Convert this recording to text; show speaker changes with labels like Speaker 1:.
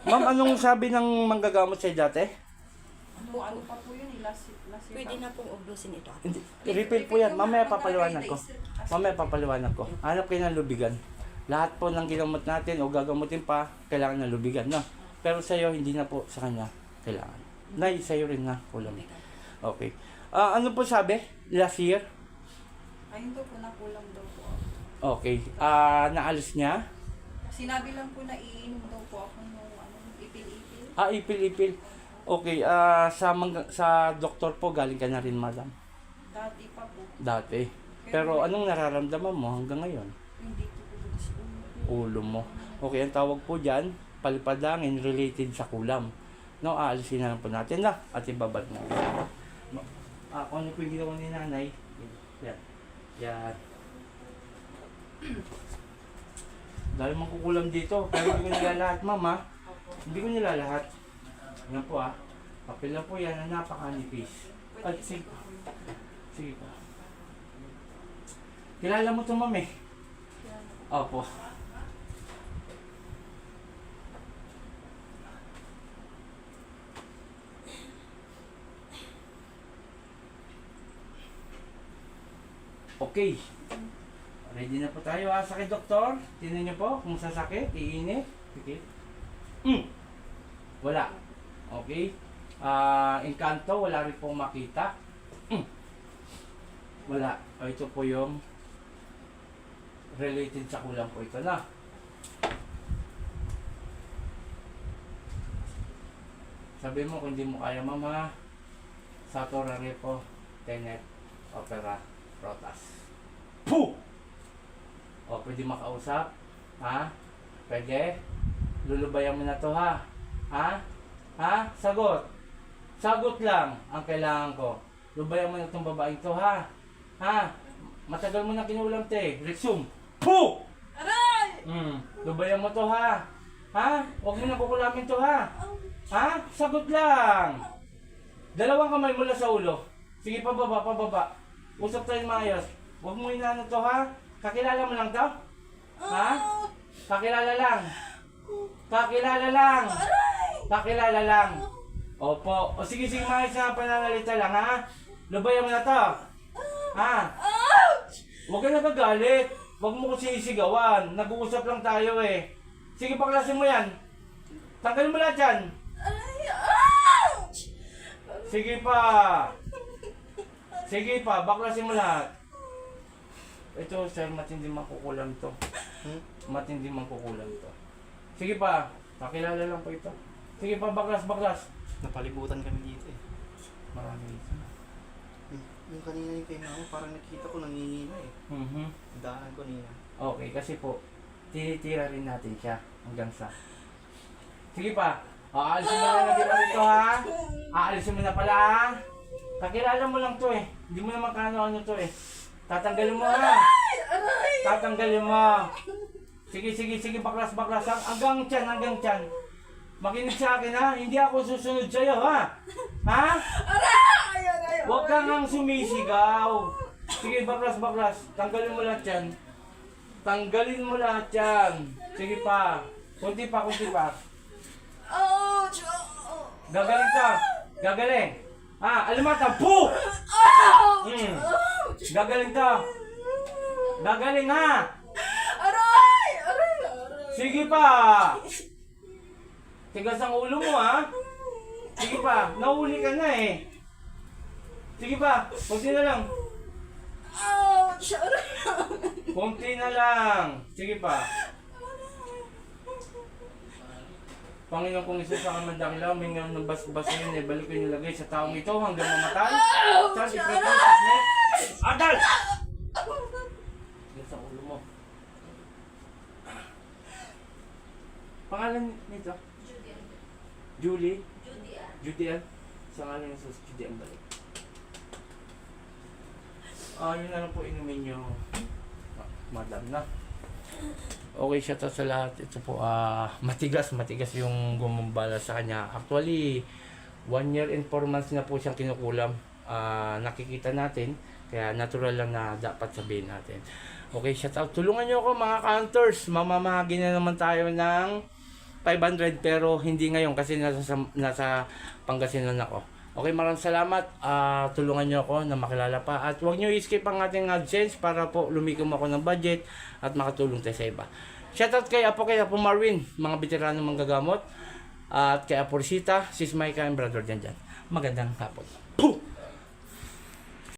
Speaker 1: Ma'am, anong sabi ng manggagamot sa'yo dati?
Speaker 2: Ano, ano pa po yun, eh, last, last year
Speaker 3: Pwede
Speaker 2: pa.
Speaker 3: na pong ubusin ito.
Speaker 1: Hindi, refill po yan. Mamaya papaliwanag ko. Mamaya papaliwanag ko. Hanap kayo ng lubigan. Lahat po ng ginamot natin o gagamutin pa, kailangan ng lubigan, no? Pero sa'yo, hindi na po sa kanya kailangan. Nay, sa'yo rin na kulang. Okay. Ah, ano po sabi? Last year?
Speaker 2: Ayun daw po, nakulang daw po.
Speaker 1: Okay. Ah, naalis niya?
Speaker 2: Sinabi lang po na iinom daw po ako ng ano, ipil-ipil.
Speaker 1: Ah, ipil-ipil. Okay, ah sa mang- sa doktor po galing ka na rin, madam.
Speaker 2: Dati pa po.
Speaker 1: Dati. Pero anong nararamdaman mo hanggang ngayon?
Speaker 2: Hindi ko po bukas ulo.
Speaker 1: Ulo mo. Okay, ang tawag po diyan, palipadangin related sa kulam. No, aalisin na lang po natin na at ibabad na. No. Ah, kung ano po yung ginawa ni nanay, yan. Yan. Dahil makukulam dito, pero hindi ko nila lahat, mama. Hindi ko nila lahat. Yan po ah. Papel na po yan na napakanipis. At sige. Sige po. Kilala mo to ma'am eh. Opo. Okay. Ready na po tayo ha. Sakit doktor. Tingnan niyo po kung sasakit. Iinit. Pikit. Mm. Wala. Okay. Ah, engkanto. Wala rin pong makita. Mm. Wala. O, ito po yung related sa kulang po ito na. Sabi mo kung hindi mo kaya mama, Satora Repo, Tenet, Opera, Rotas. Puh! O, pwede makausap? Ha? Pwede? Lulubayan mo na to ha? Ha? Ha? Sagot! Sagot lang ang kailangan ko. Lubayan mo na itong babaeng to ha? Ha? Matagal mo na kinulam te. Resume. Puh!
Speaker 2: Aray!
Speaker 1: Hmm. Lubayan mo to ha? Ha? Huwag mo na kukulamin to ha? Ha? Sagot lang. Dalawang kamay mula sa ulo. Sige, pababa, pababa. Usap tayo maayos. Huwag mo inaano to ha? Kakilala mo lang to? Ha? Kakilala lang. Kakilala lang. Kakilala lang. Opo. O sige, sige, maayos na pananalita lang ha? Lubayan mo na to. Ha? Huwag ka nagagalit. Huwag mo ko sisigawan. Nag-uusap lang tayo eh. Sige, paklasin mo yan. Tanggalin mo lahat yan. Sige pa. Sige pa, baklasin mo lahat. Ito, sir, matindi makukulam to.
Speaker 4: Hmm?
Speaker 1: Matindi makukulam to. Sige pa, pakilala lang po ito. Sige pa, baklas, baklas.
Speaker 4: Napalibutan kami dito eh.
Speaker 1: Marami ito.
Speaker 4: Yung, yung kanina yung kay mama, parang nakita ko nangingina eh.
Speaker 1: Mhm.
Speaker 4: Daanan ko niya.
Speaker 1: Okay, kasi po, tinitira rin natin siya hanggang sa... Sige pa, aalisin mo na lagi pa rito ha. Aalisin mo na pala ha. Kakilala mo lang to eh. Hindi mo naman kano ano to eh. Tatanggalin mo ha. Tatanggalin mo. Sige, sige, sige, baklas, baklas. Hang- Hanggang tiyan, hanggang tiyan. Makinig sa akin ha. Hindi ako susunod sa'yo ha. Ha?
Speaker 2: Aray! Aray!
Speaker 1: Huwag kang ang sumisigaw. Sige, baklas, baklas. Tanggalin mo lahat yan. Tanggalin mo lahat yan. Sige pa. Kunti pa, kunti pa.
Speaker 2: Ouch!
Speaker 1: Gagaling ka. Gagaling. Ah, alimata. Puh! Gagaling ka. Gagaling ha.
Speaker 2: Aray! Aray! Aray!
Speaker 1: Sige pa. Tigas ang ulo mo ha. Sige pa. Nahuli ka na eh. Sige pa. Kunti na lang.
Speaker 2: Ouch! Aray!
Speaker 1: Kunti na lang. Sige pa. Panginoon kong isa sa kamandang ilaw, may ngayon ng bas-bas ngayon, eh, balik ko yung nilagay sa taong ito hanggang mamatay. Sa sikreto, saknet. Adal! Tigas ang ulo mo. Pangalan nito? Julie. Judy Ann. Sa ngalan ng Jesus, Judy Ann balik. Ah, yun na lang po inumin nyo. Ma- Madam na. Okay siya to sa lahat. Ito po, ah, matigas, matigas yung gumambala sa kanya. Actually, one year and four months na po siyang kinukulam. Ah, nakikita natin. Kaya natural lang na dapat sabihin natin. Okay, shout out. Tulungan niyo ako mga counters. Mamamahagi na naman tayo ng 500 pero hindi ngayon kasi nasa, nasa Pangasinan ako. Okay, maraming salamat. Ah, tulungan niyo ako na makilala pa. At huwag niyo i-skip ang ating AdSense para po lumikom ako ng budget at makatulong tayo sa iba. Shoutout kay Apo kay Apo Marwin, mga veterano manggagamot. At kay Apo Rosita, Sis Maika, and Brother Janjan. Magandang hapon. Puh!